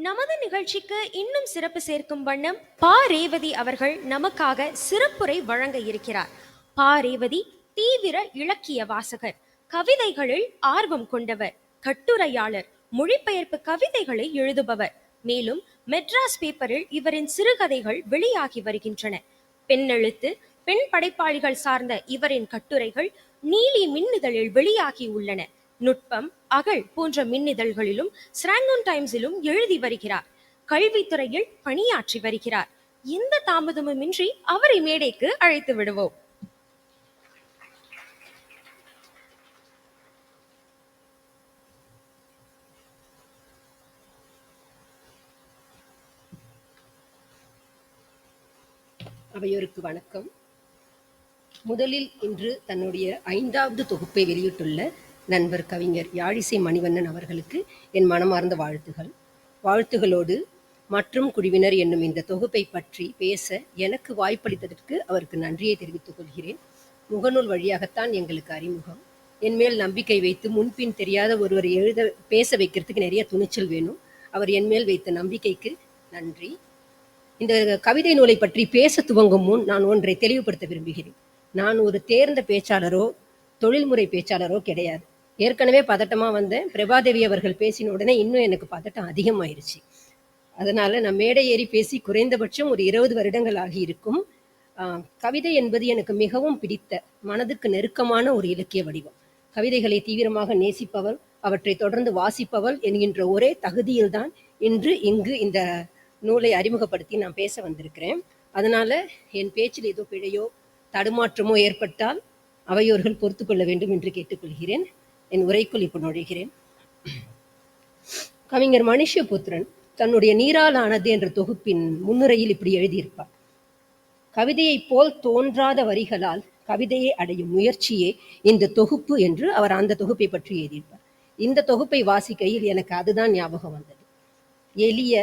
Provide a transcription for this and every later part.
நமது நிகழ்ச்சிக்கு இன்னும் சிறப்பு சேர்க்கும் வண்ணம் பா. ரேவதி அவர்கள் நமக்காக சிறப்புரை வழங்க இருக்கிறார். பா. ரேவதி தீவிர இலக்கிய வாசகர் கவிதைகளில் ஆர்வம் கொண்டவர் கட்டுரையாளர் மொழிபெயர்ப்பு கவிதைகளை எழுதுபவர். மேலும் மெட்ராஸ் பேப்பரில் இவரின் சிறுகதைகள் வெளியாகி வருகின்றன. பெண்ணெழுத்து பெண் படைப்பாளிகள் சார்ந்த இவரின் கட்டுரைகள் நீலி மின்னிதழில் வெளியாகி உள்ளன. நுட்பம் அகழ் போன்ற மின்னிதழ்களிலும் ஸ்ராங்கோன் டைம்ஸிலும் எழுதி வருகிறார். கல்வித்துறையில் பணியாற்றி வருகிறார். எந்த தாமதமுமின்றி அவரை மேடைக்கு அழைத்து விடுவோம். அவையோருக்கு வணக்கம். முதலில் இன்று தன்னுடைய ஐந்தாவது தொகுப்பை வெளியிட்டுள்ள நண்பர் கவிஞர் யாழிசை மணிவண்ணன் அவர்களுக்கு என் மனமார்ந்த வாழ்த்துகள். வாழ்த்துகளோடு மற்றும் குழுவினர் என்னும் இந்த தொகுப்பை பற்றி பேச எனக்கு வாய்ப்பளித்ததற்கு அவருக்கு நன்றியை தெரிவித்துக் கொள்கிறேன். முகநூல் வழியாகத்தான் எங்களுக்கு அறிமுகம். என் மேல் நம்பிக்கை வைத்து முன்பின் தெரியாத ஒருவர் எழுத பேச வைக்கிறதுக்கு நிறைய துணிச்சல் வேணும். அவர் என் மேல் வைத்த நம்பிக்கைக்கு நன்றி. இந்த கவிதை நூலை பற்றி பேச துவங்கும் முன் நான் ஒன்றை தெளிவுபடுத்த விரும்புகிறேன். நான் ஒரு தேர்ந்த பேச்சாளரோ தொழில்முறை பேச்சாளரோ கிடையாது. ஏற்கனவே பதட்டமாக வந்தேன். பிரபாதேவி அவர்கள் பேசின உடனே இன்னும் எனக்கு பதட்டம் அதிகமாயிருச்சு. அதனால் நான் மேடை ஏறி பேசி குறைந்தபட்சம் ஒரு இருபது வருடங்கள் ஆகியிருக்கும். கவிதை என்பது எனக்கு மிகவும் பிடித்த மனதுக்கு நெருக்கமான ஒரு இலக்கிய வடிவம். கவிதைகளை தீவிரமாக நேசிப்பவள் அவற்றை தொடர்ந்து வாசிப்பவள் என்கின்ற ஒரே தகுதியில்தான் இன்று இங்கு இந்த நூலை அறிமுகப்படுத்தி நான் பேச வந்திருக்கிறேன். அதனால என் பேச்சில் ஏதோ பிழையோ தடுமாற்றமோ ஏற்பட்டால் அவையோர்கள் பொறுத்து கொள்ள வேண்டும் என்று கேட்டுக்கொள்கிறேன். என் உரைக்குள் இப்போ நுழைகிறேன். கவிஞர் மனுஷபுத்திரன் தன்னுடைய நீராலானது என்ற தொகுப்பின் முன்னுரையில் இப்படி எழுதியிருப்பார். கவிதையைப் போல் தோன்றாத வரிகளால் கவிதையை அடையும் முயற்சியே இந்த தொகுப்பு என்று அவர் அந்த தொகுப்பை பற்றி எழுதியிருப்பார். இந்த தொகுப்பை வாசிக்கையில் எனக்கு அதுதான் ஞாபகம் வந்தது. எளிய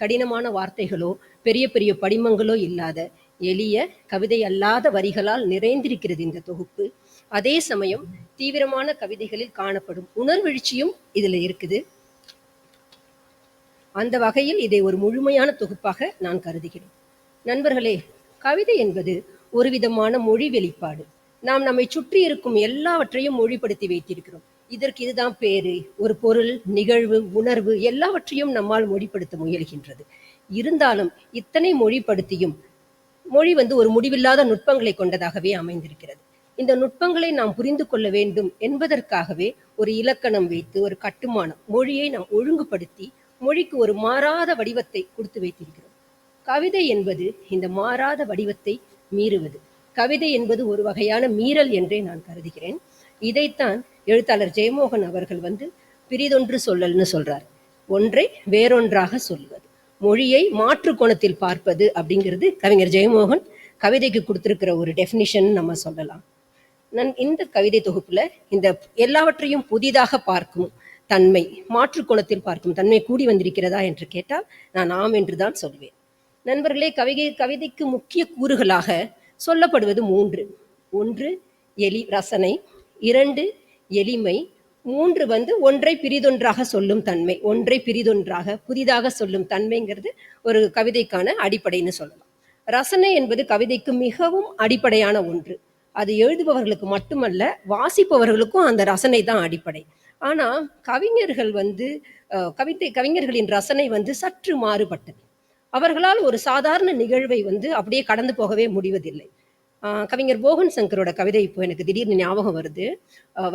கடினமான வார்த்தைகளோ பெரிய பெரிய படிமங்களோ இல்லாத எளிய கவிதை அல்லாத வரிகளால் நிறைந்திருக்கிறது இந்த தொகுப்பு. அதே சமயம் தீவிரமான கவிதைகளில் காணப்படும் உணர்வெழுச்சியும் இதுல இருக்குது. அந்த வகையில் இதை ஒரு முழுமையான தொகுப்பாக நான் கருதுகிறேன். நண்பர்களே கவிதை என்பது ஒரு விதமான மொழி வெளிப்பாடு. நாம் நம்மை சுற்றி இருக்கும் எல்லாவற்றையும் மொழிப்படுத்தி வைத்திருக்கிறோம். இதற்கு இதுதான் பேரு ஒரு பொருள் நிகழ்வு உணர்வு எல்லாவற்றையும் நம்மால் மொழிப்படுத்த முயல்கின்றது. இருந்தாலும் இத்தனை மொழிப்படுத்தியும் மொழி வந்து ஒரு முடிவில்லாத நுட்பங்களை கொண்டதாகவே அமைந்திருக்கிறது. இந்த நுட்பங்களை நாம் புரிந்து கொள்ள வேண்டும் என்பதற்காகவே ஒரு இலக்கணம் வைத்து ஒரு கட்டுமானம் மொழியை நாம் ஒழுங்குபடுத்தி மொழிக்கு ஒரு மாறாத வடிவத்தை கொடுத்து வைத்திருக்கிறோம். கவிதை என்பது இந்த மாறாத வடிவத்தை மீறுவது. கவிதை என்பது ஒரு வகையான மீறல் என்றே நான் கருதுகிறேன். இதைத்தான் எழுத்தாளர் ஜெயமோகன் அவர்கள் வந்து பிரிதொன்று சொல்லல்னு சொல்றார். ஒன்றை வேறொன்றாக சொல்வது. மொழியை மாற்று கோணத்தில் பார்ப்பது அப்படிங்கிறது கவிஞர் ஜெயமோகன் கவிதைக்கு கொடுத்துருக்கிற ஒரு டெஃபினிஷன் நம்ம சொல்லலாம். நான் இந்த கவிதை தொகுப்புல இந்த எல்லாவற்றையும் புதிதாக பார்க்கும் தன்மை மாற்று கோணத்தில் பார்க்கும் தன்மை கூடி வந்திருக்கிறதா என்று கேட்டால் நான் ஆம் என்று தான் சொல்வேன். நண்பர்களே கவிதை கவிதைக்கு முக்கிய கூறுகளாக சொல்லப்படுவது மூன்று. ஒன்று எலி ரசனை. இரண்டு எளிமை. மூன்று வந்து ஒன்றை பிரிதொன்றாக சொல்லும் தன்மை ஒன்றை பிரிதொன்றாக புதிதாக சொல்லும் தன்மைங்கிறது ஒரு கவிதைக்கான அடிப்படைன்னு சொல்லலாம். ரசனை என்பது கவிதைக்கு மிகவும் அடிப்படையான ஒன்று. அது எழுதுபவர்களுக்கு மட்டுமல்ல வாசிப்பவர்களுக்கும் அந்த ரசனை தான் அடிப்படை. ஆனா கவிஞர்கள் வந்து கவிதை கவிஞர்களின் ரசனை வந்து சற்று மாறுபட்டது. அவர்களால் ஒரு சாதாரண நிகழ்வை வந்து அப்படியே கடந்து போகவே முடிவதில்லை. கவிஞர் போகன் சங்கரோட கவிதை இப்போ எனக்கு திடீர்னு ஞாபகம் வருது.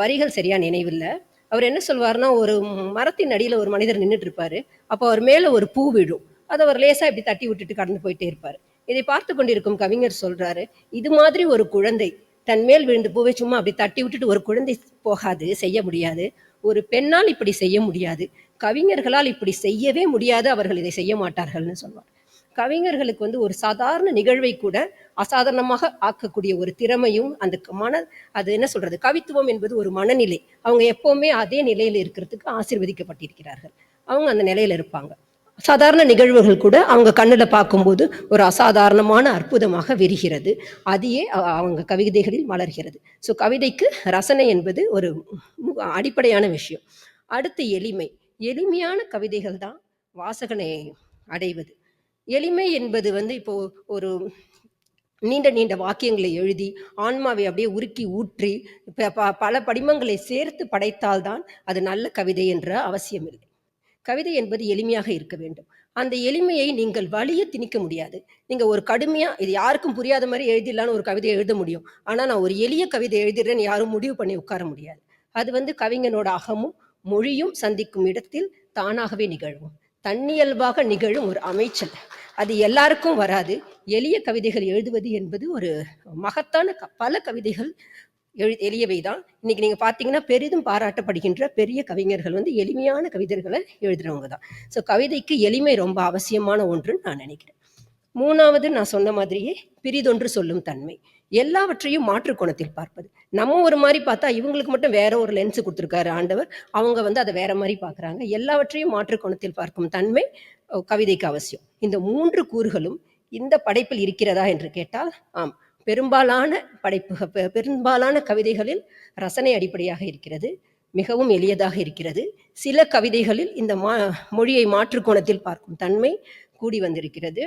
வரிகள் சரியா நினைவில்லை. அவர் என்ன சொல்வார்னா ஒரு மரத்தின் அடியில் ஒரு மனிதர் நின்றுட்டு இருப்பாரு அப்போ அவர் மேலே ஒரு பூ விழும். அதை அவர் லேசாக இப்படி தட்டி விட்டுட்டு கடந்து போயிட்டே இருப்பார். இதை பார்த்து கொண்டிருக்கும் கவிஞர் சொல்றாரு இது மாதிரி ஒரு குழந்தை தன் மேல் விழுந்து பூவை சும்மா அப்படி தட்டி விட்டுட்டு ஒரு குழந்தை போகாது செய்ய முடியாது. ஒரு பெண்ணால் இப்படி செய்ய முடியாது. கவிஞர்களால் இப்படி செய்யவே முடியாது அவர்கள் இதை செய்ய மாட்டார்கள்னு சொல்வார். கவிஞர்களுக்கு வந்து ஒரு சாதாரண நிகழ்வை கூட அசாதாரணமாக ஆக்கக்கூடிய ஒரு திறமையும் அந்த மன அது என்ன சொல்றது கவித்துவம் என்பது ஒரு மனநிலை. அவங்க எப்பவுமே அதே நிலையில இருக்கிறதுக்கு ஆசீர்வதிக்கப்பட்டிருக்கிறார்கள். அவங்க அந்த நிலையில இருப்பாங்க. சாதாரண நிகழ்வுகள் கூட அவங்க கண்ணில் பார்க்கும்போது ஒரு அசாதாரணமான அற்புதமாக விரிகிறது. அதையே அவங்க கவிதைகளில் மலர்கிறது. ஸோ கவிதைக்கு ரசனை என்பது ஒரு அடிப்படையான விஷயம். அடுத்து எளிமை. எளிமையான கவிதைகள் தான் வாசகனை அடைவது. எளிமை என்பது வந்து இப்போ ஒரு நீண்ட நீண்ட வாக்கியங்களை எழுதி ஆன்மாவை அப்படியே உருக்கி ஊற்றி ப- பல படிமங்களை சேர்த்து படைத்தால்தான் அது நல்ல கவிதை என்ற அவசியம் இல்லை. கவிதை என்பது எளிமையாக இருக்க வேண்டும். அந்த எளிமையை நீங்கள் வலிய திணிக்க முடியாது. நீங்க ஒரு கடுமையா இது யாருக்கும் புரியாத மாதிரி எழுதிடலான்னு ஒரு கவிதை எழுத முடியும். ஆனா நான் ஒரு எளிய கவிதை எழுதிடுறேன்னு யாரும் முடிவு பண்ணி உட்கார முடியாது. அது வந்து கவிஞனோட அகமும் மொழியும் சந்திக்கும் இடத்தில் தானாகவே நிகழும். தன்னியல்பாக நிகழும் ஒரு அமைச்சல். அது எல்லாருக்கும் வராது. எளிய கவிதைகள் எழுதுவது என்பது ஒரு மகத்தான க- பல கவிதைகள் எழு எளியவை தான் இன்னைக்கு நீங்க பார்த்தீங்கன்னா பெரிதும் பாராட்டப்படுகின்ற பெரிய கவிஞர்கள் வந்து எளிமையான கவிதைகளை எழுதுறவங்க தான் ஸோ கவிதைக்கு எளிமை ரொம்ப அவசியமான ஒன்றுன்னு நான் நினைக்கிறேன். மூணாவது நான் சொன்ன மாதிரியே பிரிதொன்று சொல்லும் தன்மை. எல்லாவற்றையும் மாற்று கோணத்தில் பார்ப்பது. நம்ம ஒரு மாதிரி பார்த்தா இவங்களுக்கு மட்டும் வேற ஒரு லென்ஸ் கொடுத்துருக்காரு ஆண்டவர். அவங்க வந்து அதை வேற மாதிரி பார்க்குறாங்க. எல்லாவற்றையும் மாற்று கோணத்தில் பார்க்கும் தன்மை கவிதைக்கு அவசியம். இந்த மூன்று கூறுகளும் இந்த படைப்பில் இருக்கிறதா என்று கேட்டால் ஆம் பெரும்பாலான படைப்பு பெரும்பாலான கவிதைகளில் ரசனை அடிப்படையாக இருக்கிறது மிகவும் எளியதாக இருக்கிறது. சில கவிதைகளில் இந்த மா மொழியை மாற்று கோணத்தில் பார்க்கும் தன்மை கூடி வந்திருக்கிறது.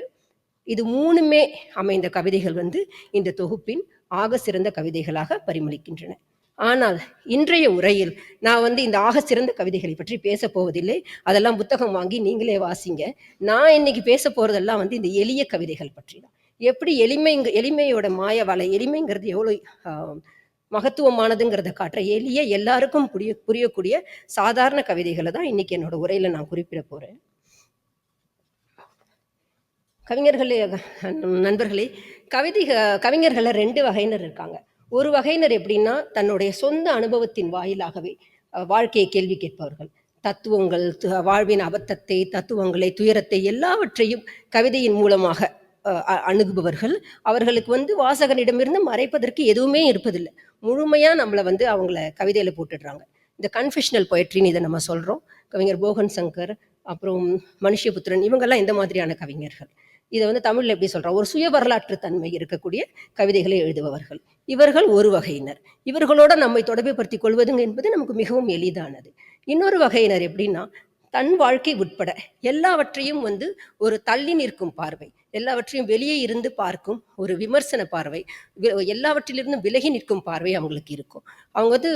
இது மூணுமே அமைந்த கவிதைகள் வந்து இந்த தொகுப்பின் ஆக சிறந்த கவிதைகளாக பரிமளிக்கின்றன. ஆனால் இன்றைய உரையில் நான் வந்து இந்த ஆக சிறந்த கவிதைகளை பற்றி பேச போவதில்லை. அதெல்லாம் புத்தகம் வாங்கி நீங்களே வாசிங்க. நான் இன்னைக்கு பேச போறதெல்லாம் வந்து இந்த எளிய கவிதைகள் பற்றி தான் எப்படி எளிமைங்க எளிமையோட மாய வலை எளிமைங்கிறது எவ்வளோ மகத்துவமானதுங்கிறத காட்டுற எளிய எல்லாருக்கும் புரிய புரியக்கூடிய சாதாரண கவிதைகளை தான் இன்னைக்கு என்னோட உரையில நான் குறிப்பிட போறேன். கவிஞர்களே நண்பர்களே கவிதை கவிஞர்களை ரெண்டு வகையினர் இருக்காங்க. ஒரு வகையினர் எப்படின்னா தன்னுடைய சொந்த அனுபவத்தின் வாயிலாகவே வாழ்க்கையை கேள்வி கேட்பவர்கள். தத்துவங்கள் து- வாழ்வின் அபத்தத்தை தத்துவங்களை துயரத்தை எல்லாவற்றையும் கவிதையின் மூலமாக அணுகுபவர்கள். அவர்களுக்கு வந்து வாசகனிடமிருந்து மறைப்பதற்கு எதுவுமே இருப்பதில்லை. முழுமையாக நம்மளை வந்து அவங்கள கவிதையில் போட்டுடுறாங்க. இந்த கன்ஃபெஷனல் பொயட்ரின்னு இதை நம்ம சொல்கிறோம் கவிஞர் போகன் சங்கர் அப்புறம் மனுஷபுத்திரன் இவங்கெல்லாம் இந்த மாதிரியான கவிஞர்கள். இதை வந்து தமிழ்ல எப்படி சொல்றோம் ஒரு சுய வரலாற்று தன்மை இருக்கக்கூடிய கவிதைகளை எழுதுபவர்கள். இவர்கள் ஒரு வகையினர். இவர்களோட நம்மை தொடர்புபடுத்திக் கொள்வதுங்க என்பது நமக்கு மிகவும் எளிதானது. இன்னொரு வகையினர் எப்படின்னா தன் வாழ்க்கை உட்பட எல்லாவற்றையும் வந்து ஒரு தள்ளி நிற்கும் பார்வை எல்லாவற்றையும் வெளியே இருந்து பார்க்கும் ஒரு விமர்சன பார்வை எல்லாவற்றிலிருந்தும் விலகி நிற்கும் பார்வை அவங்களுக்கு இருக்கும். அவங்க வந்து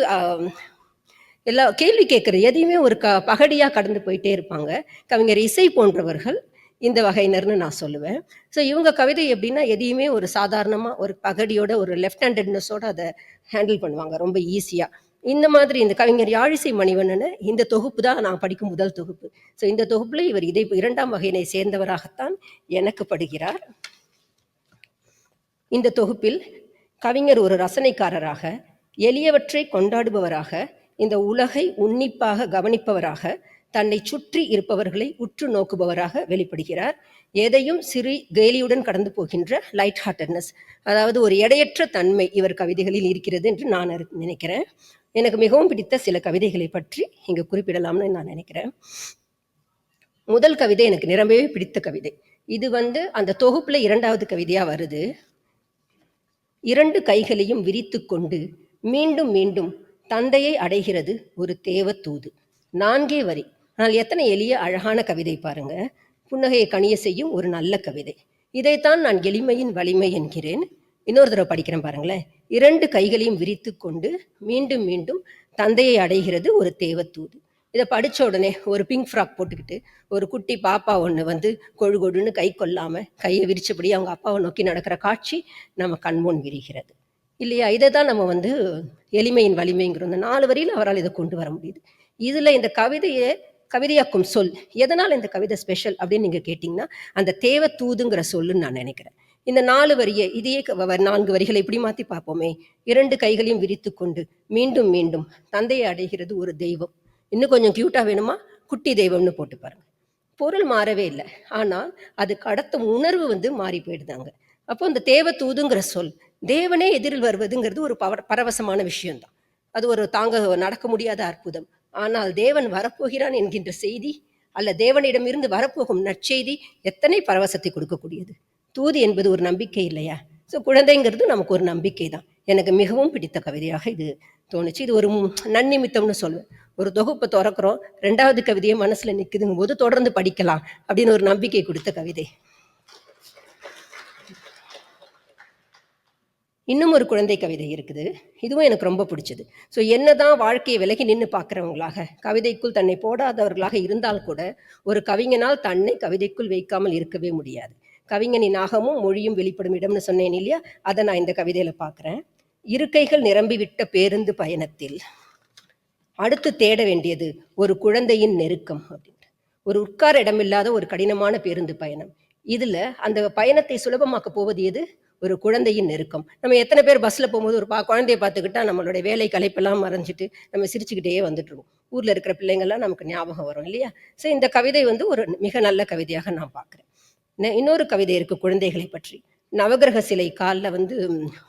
எல்லா கேள்வி கேட்குற எதையுமே ஒரு க பகடியாக கடந்து போயிட்டே இருப்பாங்க. கவிஞர் இசை போன்றவர்கள் இந்த வகையினர்னு நான் சொல்லுவேன். ஸோ இவங்க கவிதை எப்படின்னா எதையுமே ஒரு சாதாரணமாக ஒரு பகடியோட ஒரு லெஃப்ட் ஹேண்டட்னஸோட அதை ஹேண்டில் பண்ணுவாங்க ரொம்ப ஈஸியாக இந்த மாதிரி இந்த கவிஞர் யாழிசை மணிவண்ணனை இந்த தொகுப்பு தான் நான் படிக்கும் முதல் தொகுப்பு. ஸோ இந்த தொகுப்புல இவர் இதை இரண்டாம் வகையினை சேர்ந்தவராகத்தான் எனக்கு படுகிறார். இந்த தொகுப்பில் கவிஞர் ஒரு ரசனைக்காரராக எளியவற்றை கொண்டாடுபவராக இந்த உலகை உன்னிப்பாக கவனிப்பவராக தன்னை சுற்றி இருப்பவர்களை உற்று நோக்குபவராக வெளிப்படுகிறார். எதையும் சிறு கேலியுடன் கடந்து போகின்ற லைட் ஹார்ட்டட்னஸ் அதாவது ஒரு எடையற்ற தன்மை இவர் கவிதைகளில் இருக்கிறது என்று நான் நினைக்கிறேன். எனக்கு மிகவும் பிடித்த சில கவிதைகளை பற்றி இங்கு குறிப்பிடலாம்னு நான் நினைக்கிறேன். முதல் கவிதை எனக்கு நிரம்பவே பிடித்த கவிதை. இது வந்து அந்த தொகுப்புல இரண்டாவது கவிதையா வருது. இரண்டு கைகளையும் விரித்து கொண்டு மீண்டும் மீண்டும் தந்தையை அடைகிறது ஒரு தேவ தூது. நான்கே வரி. ஆனால் எத்தனை எளிய அழகான கவிதை பாருங்க. புன்னகையை கணிய செய்யும் ஒரு நல்ல கவிதை. இதைத்தான் நான் எளிமையின் வலிமை என்கிறேன். இன்னொரு தடவை படிக்கிறேன் பாருங்களேன். இரண்டு கைகளையும் விரித்து கொண்டு மீண்டும் மீண்டும் தந்தையை அடைகிறது ஒரு தேவத்தூது இதை படித்த உடனே ஒரு பிங்க் ஃப்ராக் போட்டுக்கிட்டு ஒரு குட்டி பாப்பா ஒன்று வந்து கொழு கொழுன்னு கை கொள்ளாமல் கையை விரிச்சபடி அவங்க அப்பாவை நோக்கி நடக்கிற காட்சி நம்ம கண்முன் விரிகிறது. இல்லையா? இதை தான் நம்ம வந்து எளிமையின் வலிமைங்கிறோம் இந்த நாலு வரியில் அவரால் இதை கொண்டு வர முடியுது. இதில் இந்த கவிதையை கவிதையாக்கும் சொல். எதனால் இந்த கவிதை ஸ்பெஷல் அப்படின்னு நீங்க கேட்டிங்கன்னா அந்த தேவ தூதுங்கிற சொல்லுன்னு நான் நினைக்கிறேன். இந்த நாலு வரியை இதையே நான்கு வரிகளை இப்படி மாத்தி பார்ப்போமே. இரண்டு கைகளையும் விரித்து கொண்டு மீண்டும் மீண்டும் தந்தையை அடைகிறது ஒரு தெய்வம். இன்னும் கொஞ்சம் க்யூட்டாக வேணுமா? குட்டி தெய்வம்னு போட்டு பாருங்க. பொருள் மாறவே இல்லை. ஆனால் அது கடத்தும் உணர்வு வந்து மாறி போயிடுதாங்க. அப்போ இந்த தேவ தூதுங்கிற சொல் தேவனே எதிரில் வருவதுங்கிறது ஒரு பவர் பரவசமான விஷயம்தான். அது ஒரு தாங்க நடக்க முடியாத அற்புதம். ஆனால் தேவன் வரப்போகிறான் என்கின்ற செய்தி அல்ல தேவனிடமிருந்து வரப்போகும் நற்செய்தி எத்தனை பரவசத்தை கொடுக்கக்கூடியது? தூது என்பது ஒரு நம்பிக்கை இல்லையா? ஸோ குழந்தைங்கிறது நமக்கு ஒரு நம்பிக்கை தான் எனக்கு மிகவும் பிடித்த கவிதையாக இது தோணுச்சு. இது ஒரு நன்னிமித்தம்னு சொல்லுவேன் ஒரு தொகுப்பை திறக்கிறோம் ரெண்டாவது கவிதையை மனசுல நிக்குதுங்கும் போது தொடர்ந்து படிக்கலாம் அப்படின்னு ஒரு நம்பிக்கை கொடுத்த கவிதை. இன்னும் ஒரு குழந்தை கவிதை இருக்குது. இதுவும் எனக்கு ரொம்ப பிடிச்சது. ஸோ என்னதான் வாழ்க்கையை விலகி நின்று பார்க்குறவங்களாக கவிதைக்குள் தன்னை போடாதவர்களாக இருந்தால் கூட ஒரு கவிஞனால் தன்னை கவிதைக்குள் வைக்காமல் இருக்கவே முடியாது. கவிஞனின் ஆகமும் மொழியும் வெளிப்படும் இடம்னு சொன்னேன் இல்லையா? அதை நான் இந்த கவிதையில பார்க்குறேன். இருக்கைகள் நிரம்பிவிட்ட பேருந்து பயணத்தில் அடுத்து தேட வேண்டியது ஒரு குழந்தையின் நெருக்கம் அப்படின்ட்டு. ஒரு உட்கார இடமில்லாத ஒரு கடினமான பேருந்து பயணம். இதுல அந்த பயணத்தை சுலபமாக்க போவது எது? ஒரு குழந்தையின் நெருக்கம். நம்ம எத்தனை பேர் பஸ்ஸில் போகும்போது ஒரு பா குழந்தைய பார்த்துக்கிட்டா நம்மளுடைய வேலை கலைப்பெல்லாம் மறைஞ்சிட்டு நம்ம சிரிச்சுக்கிட்டே வந்துட்டுருவோம். ஊரில் இருக்கிற பிள்ளைங்கள்லாம் நமக்கு ஞாபகம் வரும் இல்லையா? ஸோ இந்த கவிதை வந்து ஒரு மிக நல்ல கவிதையாக நான் பார்க்குறேன். இன்னொரு கவிதை இருக்கு குழந்தைகளை பற்றி. நவகிரக சிலை காலில் வந்து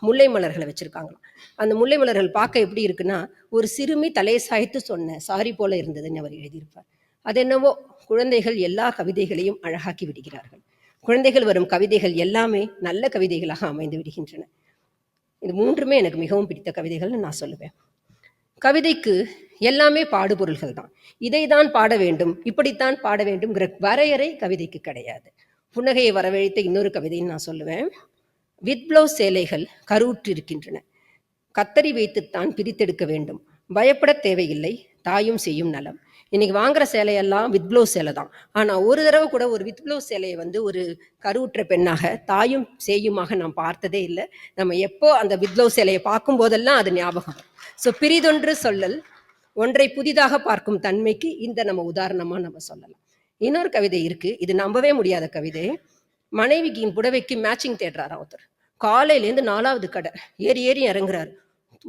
முல்லை மலர்களை வச்சுருக்காங்களாம். அந்த முல்லை மலர்கள் பார்க்க எப்படி இருக்குன்னா ஒரு சிறுமி தலையை சாய்த்து சொன்ன சாரி போல இருந்ததுன்னு அவர் எழுதியிருப்பார். அது என்னவோ குழந்தைகள் எல்லா கவிதைகளையும் அழகாக்கி விடுகிறார்கள். குழந்தைகள் வரும் கவிதைகள் எல்லாமே நல்ல கவிதைகளாக அமைந்து விடுகின்றன. இது மூன்றுமே எனக்கு மிகவும் பிடித்த கவிதைகள்னு நான் சொல்லுவேன். கவிதைக்கு எல்லாமே பாடுபொருள்கள் தான். இதை தான் பாட வேண்டும் இப்படித்தான் பாட வேண்டும்ங்கிற வரையறை கவிதைக்கு கிடையாது. புன்னகையை வரவழைத்த இன்னொரு கவிதைன்னு நான் சொல்லுவேன். வித் பிளவுஸ் சேலைகள் கருவுற்றிருக்கின்றன. கத்தரி வைத்துத்தான் பிரித்தெடுக்க வேண்டும். பயப்பட தேவையில்லை தாயும் செய்யும் நலம். இன்னைக்கு வாங்குற சேலையெல்லாம் வித் ப்ளவுஸ் சேலை தான். ஆனால் ஒரு தடவை கூட ஒரு வித் ப்ளவுஸ் சேலையை வந்து ஒரு கருவுற்ற பெண்ணாக தாயும் சேயுமாக நான் பார்த்ததே இல்லை. நம்ம எப்போ அந்த வித் ப்ளவுஸ் சேலையை பார்க்கும் போதெல்லாம் அது ஞாபகம் ஸோ பிரிதொன்று சொல்லல் ஒன்றை புதிதாக பார்க்கும் தன்மைக்கு இந்த நம்ம உதாரணமாக நம்ம சொல்லலாம். இன்னொரு கவிதை இருக்கு இது நம்பவே முடியாத கவிதை. மனைவிக்கு புடவைக்கு மேட்சிங் தேடுறாரா ஒருத்தர். காலையிலேருந்து நாலாவது கடை ஏறி ஏறி இறங்குறாரு.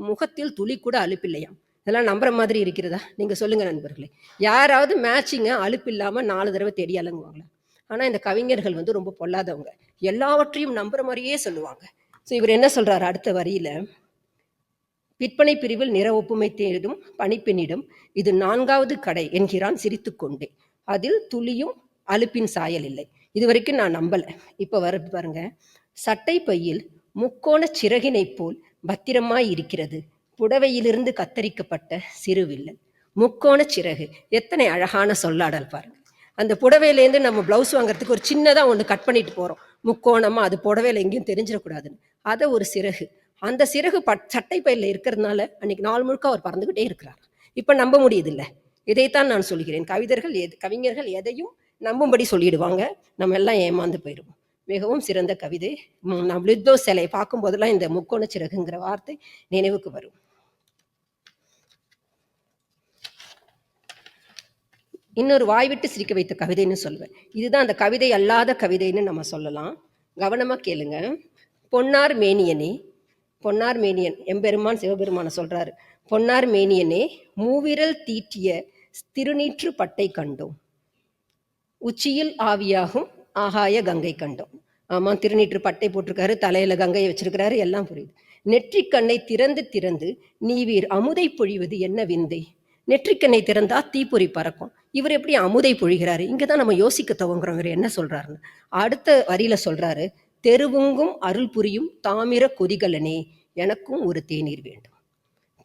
முகத்தில் துளி கூட அழுப்பில்லையாம் இதெல்லாம் நம்புற மாதிரி இருக்கிறதா? நீங்க சொல்லுங்க நண்பர்களே. யாராவது மேட்சிங்க அழுப்பு இல்லாம நாலு தடவை தேடி அலங்குவாங்களா? ஆனா இந்த கவிஞர்கள் வந்து ரொம்ப பொல்லாதவங்க. எல்லாவற்றையும் நம்புற மாதிரியே சொல்லுவாங்க. ஸோ இவர் என்ன சொல்றாரு அடுத்த வரியில? விற்பனை பிரிவில் நிற ஒப்புமை தேடும் பணிப்பெண்ணிடம் இது நான்காவது கடை என்கிறான் சிரித்துக்கொண்டே அதில் துளியும் அலுப்பின் சாயல் இல்லை. இது வரைக்கும் நான் நம்பல. இப்ப வர பாருங்க. சட்டை பையில் முக்கோண சிறகினைப் போல் பத்திரமாய் இருக்கிறது. புடவையிலிருந்து கத்தரிக்கப்பட்ட சிறு வில்லன். முக்கோண சிறகு. எத்தனை அழகான சொல்லாடல் பாருங்க. அந்த புடவையிலேருந்து நம்ம பிளவுஸ் வாங்குறதுக்கு ஒரு சின்னதாக ஒன்று கட் பண்ணிட்டு போகிறோம் முக்கோணமாக அது புடவையில் எங்கேயும் தெரிஞ்சிடக்கூடாதுன்னு. அதை ஒரு சிறகு. அந்த சிறகு பட் சட்டை பயிரில் இருக்கிறதுனால அன்னைக்கு நாள் முழுக்க அவர் பறந்துகிட்டே இருக்கிறார். இப்போ நம்ப முடியுதில்ல. இதைத்தான் நான் சொல்கிறேன். கவிதர்கள் எது கவிஞர்கள் எதையும் நம்பும்படி சொல்லிடுவாங்க. நம்ம எல்லாம் ஏமாந்து போயிடுவோம் மிகவும் சிறந்த கவிதை. ம், நான் லித்தோ சிலை பார்க்கும் போதெல்லாம் இந்த முக்கோண சிறகுங்கிற வார்த்தை நினைவுக்கு வரும். இன்னொரு வாய் விட்டு சிரிக்க வைத்த கவிதைன்னு சொல்லுவேன். இதுதான் அந்த கவிதை அல்லாத கவிதைன்னு நம்ம சொல்லலாம். கவனமாக கேளுங்க. பொன்னார் மேனியனே பொன்னார் மேனியன் எம்பெருமான் சிவபெருமானை சொல்கிறாரு பொன்னார் மேனியனே மூவிரல் தீட்டிய திருநீற்று பட்டை கண்டோம். உச்சியில் ஆவியாகும் ஆகாய கங்கை கண்டோம். ஆமாம் திருநீற்று பட்டை போட்டிருக்காரு தலையில கங்கையை வச்சிருக்கிறாரு எல்லாம் புரியுது. நெற்றிக் கண்ணை திறந்து திறந்து நீவீர் அமுதை பொழிவது என்ன விந்தை? நெற்றிக்கண்ணை திறந்தா தீப்பொறி பறக்கும். இவர் எப்படி அமுதை பொழிகிறாரு? இங்கதான் நம்ம யோசிக்க துவங்குறோம். இவர் என்ன சொல்றாருன்னு. அடுத்த வரியில சொல்றாரு தெருவுங்கும் அருள் புரியும் தாமிர கொதிகலனே எனக்கும் ஒரு தேநீர் வேண்டும்.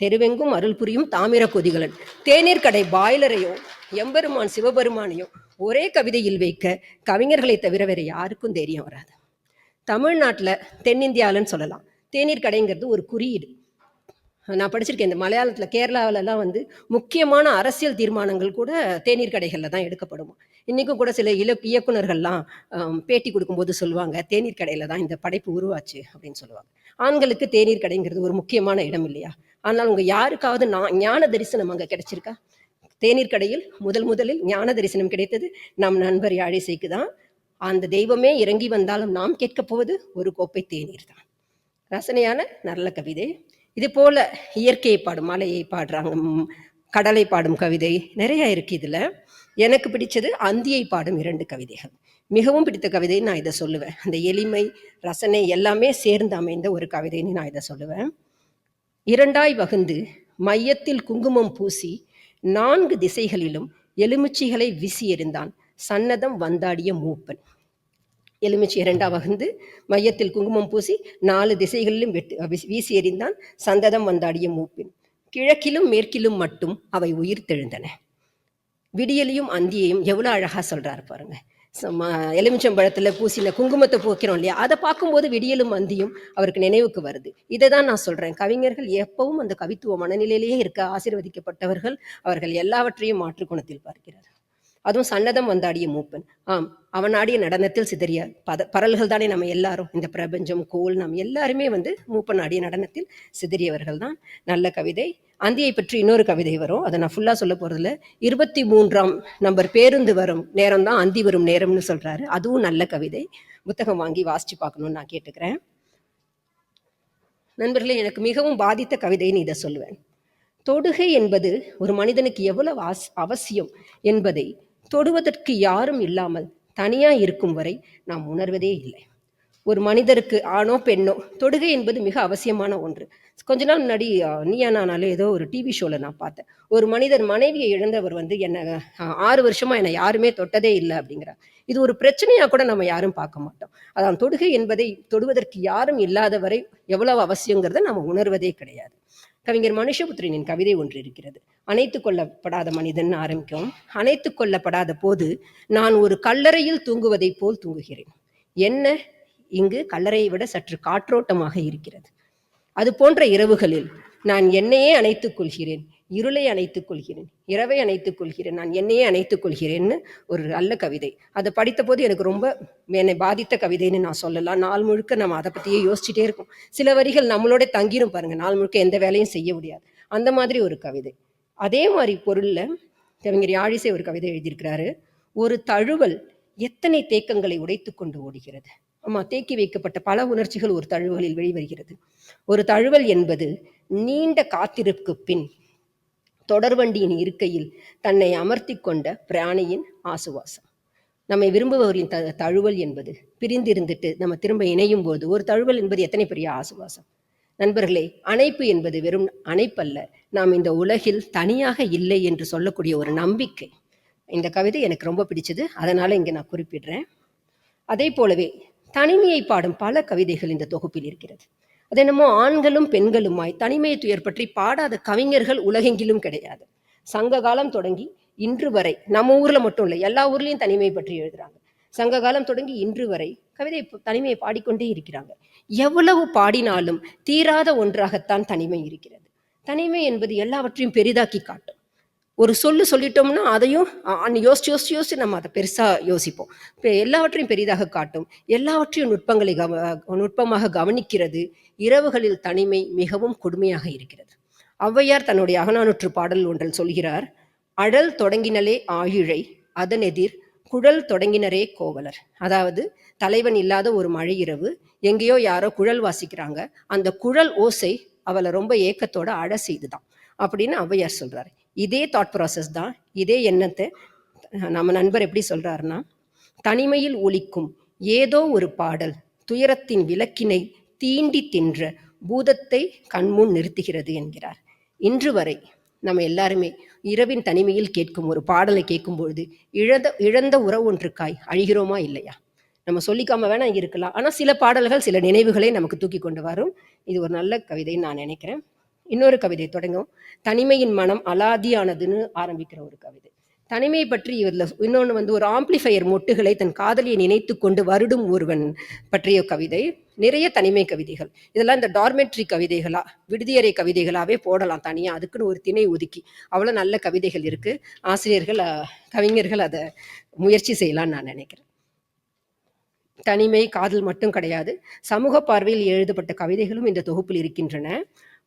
தெருவெங்கும் அருள் புரியும் தாமிர கொதிகலன். தேநீர் கடை பாய்லரையும் எம்பெருமான் சிவபெருமானையும் ஒரே கவிதையில் வைக்க கவிஞர்களை தவிர வேற யாருக்கும் தைரியம் வராது. தமிழ்நாட்டுல தென்னிந்தியாலன்னு சொல்லலாம். தேநீர் கடைங்கிறது ஒரு குறியீடு. நான் படிச்சிருக்கேன். இந்த மலையாளத்தில் கேரளாவிலலாம் வந்து முக்கியமான அரசியல் தீர்மானங்கள் கூட தேநீர் கடைகளில் தான் எடுக்கப்படுமா? இன்றைக்கும் கூட சில இல இயக்குனர்கள்லாம் பேட்டி கொடுக்கும்போது சொல்லுவாங்க தேநீர் கடையில் தான் இந்த படைப்பு உருவாச்சு அப்படின்னு சொல்லுவாங்க. ஆண்களுக்கு தேநீர் கடைங்கிறது ஒரு முக்கியமான இடம் இல்லையா? ஆனால் உங்க யாருக்காவது நான் ஞான தரிசனம் அங்கே கிடைச்சிருக்கா? தேநீர் கடையில் முதல் முதலில் ஞான தரிசனம் கிடைத்தது நம் நண்பர் யாழிசைக்கு தான். அந்த தெய்வமே இறங்கி வந்தாலும் நாம் கேட்கப் போவது ஒரு கோப்பை தேநீர் தான். ரசனையான நல்ல கவிதை. இது போல இயற்கையை பாடும் மலையை பாடுறாங்க கடலை பாடும் கவிதை நிறைய இருக்கு இதுல. எனக்கு பிடிச்சது அந்தியை பாடும் இரண்டு கவிதைகள். மிகவும் பிடித்த கவிதை நான் இதை சொல்லுவேன். அந்த எளிமை ரசனை எல்லாமே சேர்ந்து அமைந்த ஒரு கவிதைன்னு நான் இதை சொல்லுவேன். இரண்டாய் வகுந்து மையத்தில் குங்குமம் பூசி நான்கு திசைகளிலும் எலுமிச்சிகளை வீசி எறிந்தான். சன்னதம் வந்தாடிய மூப்பன். எலுமிச்சை இரண்டா வகுந்து மையத்தில் குங்குமம் பூசி நாலு திசைகளிலும் வெட்டு வீசி- வீசி எறிந்தான். சந்ததம் வந்தாடிய மூப்பின். கிழக்கிலும் மேற்கிலும் மட்டும் அவை உயிர் தெழுந்தன. விடியலையும் அந்தியையும் எவ்வளோ அழகா சொல்றாரு பாருங்க. சும்மா பூசின குங்குமத்தை பூக்கிறோம் இல்லையா? அதை பார்க்கும்போது விடியலும் அந்தியும் அவருக்கு நினைவுக்கு வருது. இதை தான் நான் சொல்றேன். கவிஞர்கள் எப்பவும் அந்த கவித்துவ மனநிலையிலேயே இருக்க ஆசீர்வதிக்கப்பட்டவர்கள் அவர்கள் எல்லாவற்றையும் மாற்று குணத்தில் பார்க்கிறார் அதுவும் சன்னதம் வந்தாடிய மூப்பன். ஆம் அவன் ஆடிய நடனத்தில் சிதறிய பத பரல்கள் தானே நம்ம எல்லாரும். இந்த பிரபஞ்சம் கோல் நாம் எல்லாருமே வந்து மூப்பன் ஆடிய நடனத்தில் சிதறியவர்கள் தான் நல்ல கவிதை. அந்தியை பற்றி இன்னொரு கவிதை வரும். அதை நான் ஃபுல்லாக சொல்ல போகிறதில்ல இருபத்தி மூன்றாம் நம்பர் பேருந்து வரும். நேரம் தான் அந்தி வரும் நேரம்னு சொல்கிறாரு அதுவும் நல்ல கவிதை. புத்தகம் வாங்கி வாசித்து பார்க்கணும்னு நான் கேட்டுக்கிறேன். நண்பர்களே எனக்கு மிகவும் பாதித்த கவிதைன்னு இதை சொல்லுவேன். தொடுகை என்பது ஒரு மனிதனுக்கு எவ்வளவு அவசியம் என்பதை தொடுவதற்கு யாரும் இல்லாமல் தனியா இருக்கும் வரை நாம் உணர்வதே இல்லை. ஒரு மனிதருக்கு ஆணோ பெண்ணோ தொடுகை என்பது மிக அவசியமான ஒன்று. கொஞ்ச நாள் முன்னாடி நீயா நானாலே ஏதோ ஒரு டிவி ஷோவில் நான் பார்த்தேன். ஒரு மனிதர் மனைவியை இழந்தவர் வந்து என்ன ஆறு வருஷமா என்னை யாருமே தொட்டதே இல்லை அப்படிங்கிறார். இது ஒரு பிரச்சனையா கூட நம்ம யாரும் பார்க்க மாட்டோம். அதான் தொடுகை என்பதை தொடுவதற்கு யாரும் இல்லாத வரை எவ்வளவு அவசியங்கிறத நம்ம உணர்வதே கிடையாது. கவிஞர் மனுஷபுத்திரனின் கவிதை ஒன்று இருக்கிறது. அணைத்து கொள்ளப்படாத மனிதன் ஆரம்பிக்கும் அணைத்து கொள்ளப்படாத போது நான் ஒரு கல்லறையில் தூங்குவதைப் போல் தூங்குகிறேன். என்ன? இங்கு கல்லறையை விட சற்று காற்றோட்டமாக இருக்கிறது. அது போன்ற இரவுகளில் நான் என்னையே அணைத்துக் கொள்கிறேன். இருளை அணைத்துக் கொள்கிறேன் இரவை அணைத்துக் கொள்கிறேன் நான் என்னையே அணைத்துக் கொள்கிறேன்னு ஒரு நல்ல கவிதை. அதை படித்த போது எனக்கு ரொம்ப என்னை பாதித்த கவிதைன்னு நான் சொல்லலாம். நாள் முழுக்க நம்ம அதை பற்றியே யோசிச்சுட்டே இருக்கோம். சில வரிகள் நம்மளோட தங்கிரும் பாருங்க. நாள் முழுக்க எந்த வேலையும் செய்ய முடியாது. அந்த மாதிரி ஒரு கவிதை. அதே மாதிரி பொருள்ல கவிஞர் யாழிசை ஒரு கவிதை எழுதியிருக்கிறாரு. ஒரு தழுவல் எத்தனை தேக்கங்களை உடைத்து கொண்டு ஓடுகிறது? ஆமா தேக்கி வைக்கப்பட்ட பல உணர்ச்சிகள் ஒரு தழுவலில் வெளிவருகிறது. ஒரு தழுவல் என்பது நீண்ட காத்திருப்புக்கு பின் தொடர்வண்டியின் இருக்கையில் தன்னை அமர்த்தி கொண்ட பிராணியின் ஆசுவாசம். நம்மை விரும்புபவரின் த தழுவல் என்பது பிரிந்திருந்துட்டு நம்ம திரும்ப இணையும் போது ஒரு தழுவல் என்பது எத்தனை பெரிய ஆசுவாசம்? நண்பர்களே அணைப்பு என்பது வெறும் அணைப்பல்ல. நாம் இந்த உலகில் தனியாக இல்லை என்று சொல்லக்கூடிய ஒரு நம்பிக்கை. இந்த கவிதை எனக்கு ரொம்ப பிடிச்சது. அதனால இங்கே நான் குறிப்பிடுறேன். அதே போலவே தனிமையை பாடும் பல கவிதைகள் இந்த தொகுப்பில் இருக்கிறது. அது என்னமோ ஆண்களும் பெண்களுமாய் தனிமையை துயர் பற்றி பாடாத கவிஞர்கள் உலகெங்கிலும் கிடையாது. சங்க காலம் தொடங்கி இன்று வரை நம்ம ஊர்ல மட்டும் இல்லை எல்லா ஊர்லயும் தனிமை பற்றி எழுதுறாங்க. சங்க காலம் தொடங்கி இன்று வரை கவிதை தனிமையை பாடிக்கொண்டே இருக்கிறாங்க. எவ்வளவு பாடினாலும் தீராத ஒன்றாகத்தான் தனிமை இருக்கிறது. தனிமை என்பது எல்லாவற்றையும் பெரிதாக்கி காட்டும். ஒரு சொல்லு சொல்லிட்டோம்னா அதையும் அ- யோசிச்சு யோசிச்சு யோசிச்சு நம்ம அதை பெருசாக யோசிப்போம். இப்போ எல்லாவற்றையும் பெரிதாக காட்டும். எல்லாவற்றையும் நுட்பங்களை கவ நுட்பமாக கவனிக்கிறது இரவுகளில் தனிமை மிகவும் கொடுமையாக இருக்கிறது. ஔவையார் தன்னுடைய அகநானூற்று பாடல் ஒன்றில் சொல்கிறார் அழல் தொடங்கினலே ஆழிழை அதனெதிர் குழல் தொடங்கினரே கோவலர். அதாவது தலைவன் இல்லாத ஒரு மழை இரவு எங்கேயோ யாரோ குழல் வாசிக்கிறாங்க அந்த குழல் ஓசை அவளை ரொம்ப ஏக்கத்தோட அழ செய்துதான். அப்படின்னு ஔவையார் சொல்றாரு. இதே தாட் ப்ராசஸ் தான் இதே எண்ணத்தை நம்ம நண்பர் எப்படி சொல்றாருன்னா தனிமையில் ஒலிக்கும் ஏதோ ஒரு பாடல் துயரத்தின் விளக்கினை தீண்டி தின்ற பூதத்தை கண்முன் நிறுத்துகிறது என்கிறார். இன்று வரை நம்ம எல்லாருமே இரவின் தனிமையில் கேட்கும் ஒரு பாடலை கேட்கும் பொழுது இழந்த இழந்த உறவு ஒன்றுக்காய் அழிகிறோமா இல்லையா? நம்ம சொல்லிக்காம வேணா இருக்கலாம். ஆனால் சில பாடல்கள் சில நினைவுகளை நமக்கு தூக்கி கொண்டு வரும். இது ஒரு நல்ல கவிதைன்னு நான் நினைக்கிறேன். இன்னொரு கவிதை தொடங்கும். தனிமையின் மனம் அலாதியானதுன்னு ஆரம்பிக்கிற ஒரு கவிதை. தனிமையை பற்றி இதில் இன்னொன்று வந்து ஒரு ஆம்ப்ளிஃபையர் மொட்டுகளை தன் காதலியை நினைத்து கொண்டு வருடும் ஒருவன் பற்றிய கவிதை. நிறைய தனிமை கவிதைகள். இதெல்லாம் இந்த டார்மெட்ரி கவிதைகளா விடுதியறை கவிதைகளாவே போடலாம் தனியாக அதுக்குன்னு ஒரு திணை ஒதுக்கி. அவ்வளோ நல்ல கவிதைகள் இருக்கு. ஆசிரியர்கள் கவிஞர்கள் அதை முயற்சி செய்யலாம்னு நான் நினைக்கிறேன். தனிமை காதல் மட்டும் கிடையாது. சமூக பார்வையில் எழுதப்பட்ட கவிதைகளும் இந்த தொகுப்பில் இருக்கின்றன.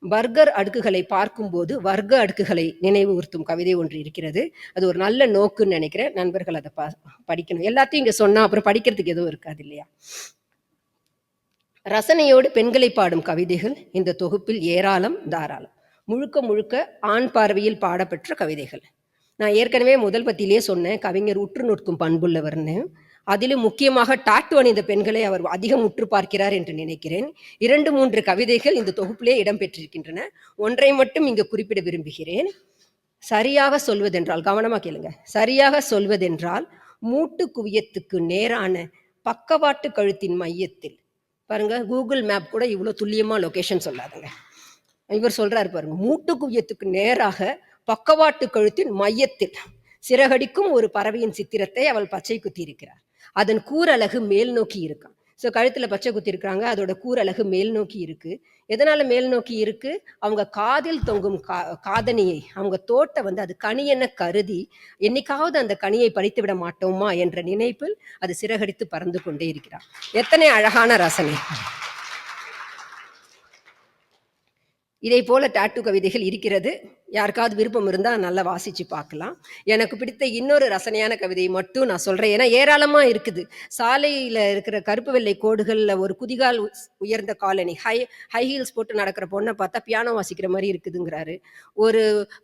பர்கர் அடுக்குகளை பார்க்கும்போது வர்க்க அடுக்குகளை நினைவுறுத்தும் கவிதை ஒன்று இருக்கிறது. அது ஒரு நல்ல நோக்குன்னு நினைக்கிறேன். நண்பர்கள் அதை பா படிக்கணும். எல்லாத்தையும் இங்க சொன்னா அப்புறம் படிக்கிறதுக்கு எதுவும் இருக்காது இல்லையா? ரசனையோடு பெண்களை பாடும் கவிதைகள் இந்த தொகுப்பில் ஏராளம் தாராளம். முழுக்க முழுக்க ஆண் பார்வையில் பாடப்பெற்ற கவிதைகள். நான் ஏற்கனவே முதல் பத்தியிலே சொன்னேன் கவிஞர் உற்று நோக்கும் பண்புள்ளவர்னு. அதிலும் முக்கியமாக டாட்டு அணிந்த பெண்களை அவர் அதிகம் உற்று பார்க்கிறார் என்று நினைக்கிறேன். இரண்டு மூன்று கவிதைகள் இந்த தொகுப்பிலே இடம்பெற்றிருக்கின்றன. ஒன்றை மட்டும் இங்கு குறிப்பிட விரும்புகிறேன். சரியாக சொல்வதென்றால் கவனமா கேளுங்க. சரியாக சொல்வதென்றால் மூட்டு குவியத்துக்கு நேரான பக்கவாட்டு கழுத்தின் மையத்தில் பாருங்க கூகுள் மேப் கூட இவ்வளோ துல்லியமா லொகேஷன் சொல்லாதுங்க. இவர் சொல்றாரு பாருங்க மூட்டு குவியத்துக்கு நேராக பக்கவாட்டு கழுத்தின் மையத்தில் சிறகடிக்கும் ஒரு பறவையின் சித்திரத்தை அவள் பச்சை குத்தி இருக்கிறார் அதன் கூரலகு மேல் நோக்கி இருக்கான். ஸோ கழுத்தில் பச்சை குத்தி இருக்காங்க அதோட கூரலகு மேல் நோக்கி இருக்கு. எதனால மேல் நோக்கி இருக்கு? அவங்க காதில் தொங்கும் கா காதணியை அவங்க தோட்டம் வந்து அது கனி என கருதி என்னைக்காவது அந்த கனியை பறித்து விட மாட்டோமா? என்ற நினைப்பில் அது சிறகடித்து பறந்து கொண்டே இருக்கிறார் எத்தனை அழகான ரசனை. இதை போல டாட்டு கவிதைகள் இருக்கிறது. யாருக்காவது விருப்பம் இருந்தால் நல்லா வாசிச்சு பார்க்கலாம். எனக்கு பிடித்த இன்னொரு ரசனையான கவிதையை மட்டும் நான் சொல்கிறேன் ஏன்னா ஏராளமாக இருக்குது. சாலையில் இருக்கிற கருப்பு வெள்ளை கோடுகளில் ஒரு குதிகால் உயர்ந்த காலனி ஹை ஹை ஹீல்ஸ் போட்டு நடக்கிற பொண்ணை பார்த்தா பியானோ வாசிக்கிற மாதிரி இருக்குதுங்கிறாரு. ஒரு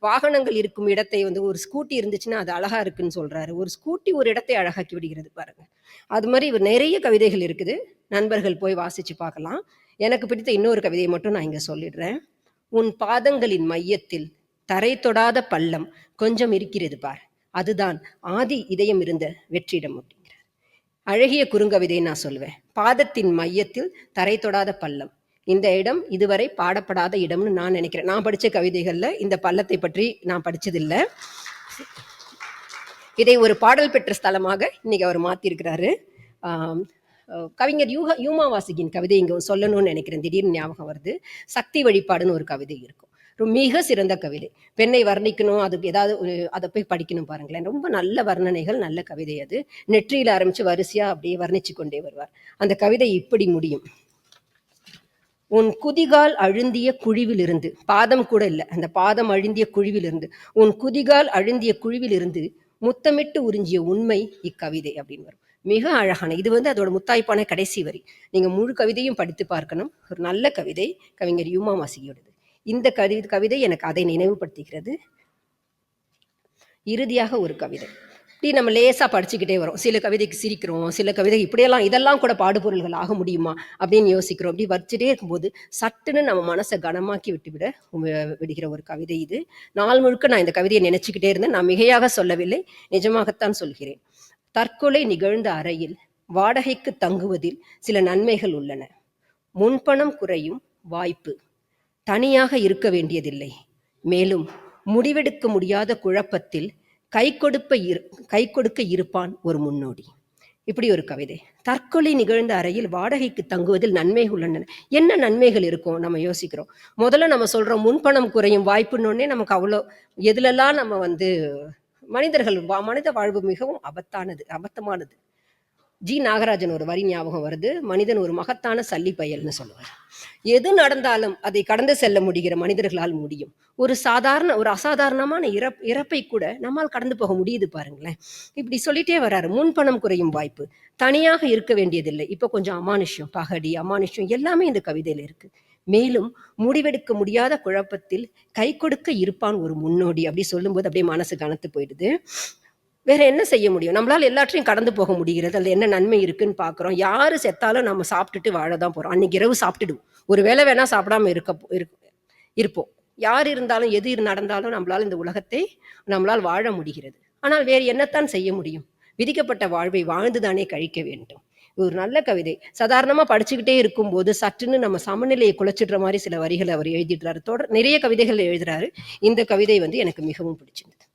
வாகனங்கள் இருக்கும் இடத்தை வந்து ஒரு ஸ்கூட்டி இருந்துச்சுன்னா அது அழகாக இருக்குன்னு சொல்கிறாரு ஒரு ஸ்கூட்டி ஒரு இடத்தை அழகாக்கி விடுகிறது பாருங்கள் அது மாதிரி இவர் நிறைய கவிதைகள் இருக்குது. நண்பர்கள் போய் வாசித்து பார்க்கலாம். எனக்கு பிடித்த இன்னொரு கவிதையை மட்டும் நான் இங்கே சொல்லிடுறேன். உன் பாதங்களின் மையத்தில் தரை தொடாத பள்ளம் கொஞ்சம் இருக்கிறது பார். அதுதான் ஆதி இதயம் இருந்த வெற்றிடம் அப்படிங்கிறார். அழகிய குறுங்கவிதை நான் சொல்லுவேன் பாதத்தின் மையத்தில் தரை தொடாத பள்ளம். இந்த இடம் இதுவரை பாடப்படாத இடம்னு நான் நினைக்கிறேன். நான் படித்த கவிதைகளில் இந்த பள்ளத்தை பற்றி நான் படிச்சதில்லை. இதை ஒரு பாடல் பெற்ற ஸ்தலமாக இன்னைக்கு அவர் மாற்றிருக்கிறாரு கவிஞர் யூக யூமாவாசிகின் கவிதை இங்கே சொல்லணும்னு நினைக்கிறேன். திடீர்னு ஞாபகம் வருது. சக்தி வழிபாடுன்னு ஒரு கவிதை இருக்கும். ரொம்ப மிக சிறந்த கவிதை. பெண்ணை வர்ணிக்கணும் அதுக்கு ஏதாவது அதை போய் படிக்கணும் பாருங்களேன். ரொம்ப நல்ல வர்ணனைகள் நல்ல கவிதை அது. நெற்றியில் ஆரம்பிச்சு வரிசையா அப்படியே வர்ணிச்சு கொண்டே வருவார். அந்த கவிதை இப்படி முடியும். உன் குதிகால் அழுந்திய குழிவிலிருந்து பாதம் கூட இல்லை அந்த பாதம் அழுந்திய குழிவிலிருந்து உன் குதிகால் அழுந்திய குழிவிலிருந்து முத்தமிட்டு உறிஞ்சிய உண்மை இக்கவிதை அப்படின்னு வரும். மிக அழகான இது வந்து அதோட முத்தாய்ப்பான கடைசி வரி. நீங்க முழு கவிதையும் படித்து பார்க்கணும். ஒரு நல்ல கவிதை கவிஞர் யூமா வாசியோடது இந்த கவி கவிதை எனக்கு அதை நினைவுபடுத்துகிறது. இறுதியாக ஒரு கவிதை. இப்படி நம்ம லேசா படிச்சுக்கிட்டே வரோம். சில கவிதைக்கு சிரிக்கிறோம் சில கவிதை இப்படியெல்லாம் இதெல்லாம் கூட பாடுபொருள்கள் ஆக முடியுமா அப்படின்னு யோசிக்கிறோம். அப்படி வச்சுட்டே இருக்கும்போது சட்டுன்னு நம்ம மனசை கனமாக்கி விட்டுவிட விடுகிற ஒரு கவிதை இது. நாள் முழுக்க நான் இந்த கவிதையை நினைச்சுக்கிட்டே இருந்தேன். நான் மிகையாக சொல்லவில்லை. நிஜமாகத்தான் சொல்கிறேன். தற்கொலை நிகழ்ந்த அறையில் வாடகைக்கு தங்குவதில் சில நன்மைகள் உள்ளன. முன்பணம் குறையும் வாய்ப்பு. தனியாக இருக்க வேண்டியதில்லை. மேலும் முடிவெடுக்க முடியாத குழப்பத்தில் கை கொடுப்ப இரு கை கொடுக்க இருப்பான் ஒரு முன்னோடி. இப்படி ஒரு கவிதை. தற்கொலை நிகழ்ந்த அறையில் வாடகைக்கு தங்குவதில் நன்மைகள் உள்ளன. என்ன நன்மைகள் இருக்கும்? நம்ம யோசிக்கிறோம். முதல்ல நம்ம சொல்றோம் முன்பணம் குறையும் வாய்ப்புன்னொடனே நமக்கு அவ்வளோ எதுலெல்லாம் நம்ம வந்து மனிதர்கள் வா- மனித வாழ்வு மிகவும் அபத்தானது அபத்தமானது ஜி. நாகராஜன் ஒரு வரி ஞாபகம் வருது. மனிதன் ஒரு மகத்தான சல்லி பயல்னு சொல்லுவார். எது நடந்தாலும் அதை கடந்து செல்ல முடிகிற மனிதர்களால் முடியும். ஒரு சாதாரண ஒரு அசாதாரணமான இறப் இறப்பை கூட நம்மால் கடந்து போக முடியுது பாருங்களேன். இப்படி சொல்லிட்டே வர்றாரு முன்பணம் குறையும் வாய்ப்பு. தனியாக இருக்க வேண்டியதில்லை. இப்போ கொஞ்சம் அமானுஷ்யம் பகடி அமானுஷ்யம் எல்லாமே இந்த கவிதையில இருக்கு. மேலும் முடிவெடுக்க முடியாத குழப்பத்தில் கை கொடுக்க இருப்பான் ஒரு முன்னோடி அப்படி சொல்லும்போது அப்படியே மனசு கனத்து போயிடுது. வேற என்ன செய்ய முடியும்? நம்மளால எல்லாற்றையும் கடந்து போக முடிகிறது. அதுல என்ன நன்மை இருக்குன்னு பாக்குறோம். யாரு செத்தாலும் நம்ம சாப்பிட்டுட்டு வாழ தான் போறோம். அன்னைக்கு இரவு சாப்பிட்டுடுவோம். ஒரு வேளை வேணா சாப்பிடாம இருக்க இருப்போம். யார் இருந்தாலும் எது நடந்தாலும் நம்மளால இந்த உலகத்தை நம்மளால் வாழ முடிகிறது. ஆனால் வேறு என்னத்தான் செய்ய முடியும்? விதிக்கப்பட்ட வாழ்வை வாழ்ந்துதானே கழிக்க வேண்டும். இது ஒரு நல்ல கவிதை. சாதாரணமா படிச்சுக்கிட்டே இருக்கும்போது சட்டுன்னு நம்ம சமநிலையை குலைச்சிடுற மாதிரி சில வரிகளை அவர் எழுதிடுறாரு. தொடர் நிறைய கவிதைகள் எழுதுறாரு. இந்த கவிதை வந்து எனக்கு மிகவும் பிடிச்சிருந்தது.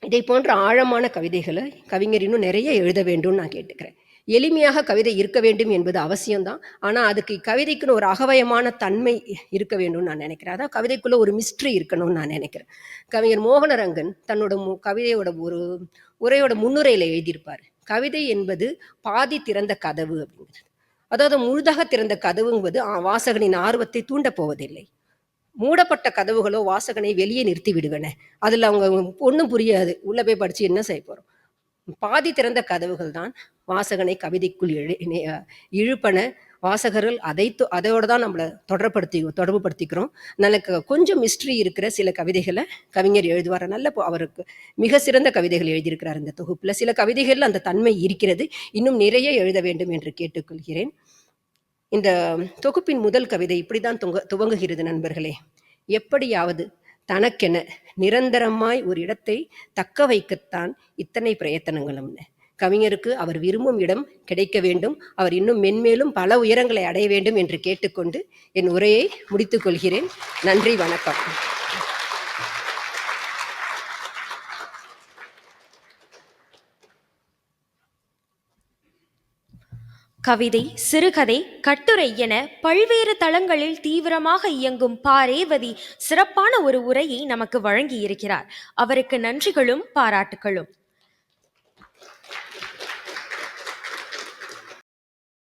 இதை போன்ற ஆழமான கவிதைகளை கவிஞர் இன்னும் நிறைய எழுத வேண்டும் நான் கேட்டுக்கிறேன். எளிமையாக கவிதை இருக்க வேண்டும் என்பது அவசியம்தான். ஆனா அதுக்கு கவிதைக்குன்னு ஒரு அகவயமான தன்மை இருக்க வேண்டும்னு நான் நினைக்கிறேன். அதான் கவிதைக்குள்ள ஒரு மிஸ்ட்ரி இருக்கணும்னு நான் நினைக்கிறேன். கவிஞர் மோகனரங்கன் தன்னோட மு- கவிதையோட ஒரு உரையோட முன்னுரையில எழுதியிருப்பார். கவிதை என்பது பாதி திறந்த கதவு அப்படிங்கிறது. அதாவது முழுதாக திறந்த கதவுங்குவது வாசகனின் ஆர்வத்தை தூண்டப் போவதில்லை. மூடப்பட்ட கதவுகளோ வாசகனை வெளியே நிறுத்தி விடுவன. அதுல அவங்க ஒன்றும் புரியாது. உள்ள போய் படிச்சு என்ன செய்ய போறோம்? பாதி திறந்த கதவுகள் தான் வாசகனை கவிதைக்குள் இழு இழுப்பன. வாசகர்கள் அதை தொ- அதோட தான் நம்மளை தொடர்படுத்தி தொடர்பு படுத்திக்கிறோம் நல்ல கொஞ்சம் மிஸ்ட்ரி இருக்கிற சில கவிதைகளை கவிஞர் எழுதுவார். நல்ல அவருக்கு மிக சிறந்த கவிதைகள் எழுதியிருக்கிறார் இந்த தொகுப்பில். சில கவிதைகளில் அந்த தன்மை இருக்கிறது. இன்னும் நிறைய எழுத வேண்டும் என்று கேட்டுக்கொள்கிறேன். இந்த தொகுப்பின் முதல் கவிதை இப்படிதான் துவங்க துவங்குகிறது நண்பர்களே. எப்படியாவது தனக்கென நிரந்தரமாய் ஒரு இடத்தை தக்க வைக்கத்தான் இத்தனை பிரயத்தனங்களும்னு. கவிஞருக்கு அவர் விரும்பும் இடம் கிடைக்க வேண்டும். அவர் இன்னும் மென்மேலும் பல உயரங்களை அடைய வேண்டும் என்று கேட்டுக்கொண்டு என் உரையை முடித்துக் கொள்கிறேன். நன்றி வணக்கம். கவிதை சிறுகதை கட்டுரை என பல்வேறு தளங்களில் தீவிரமாக இயங்கும் பா ரேவதி சிறப்பான ஒரு உரையை நமக்கு வழங்கி இருக்கிறார் அவருக்கு நன்றிகளும் பாராட்டுகளும்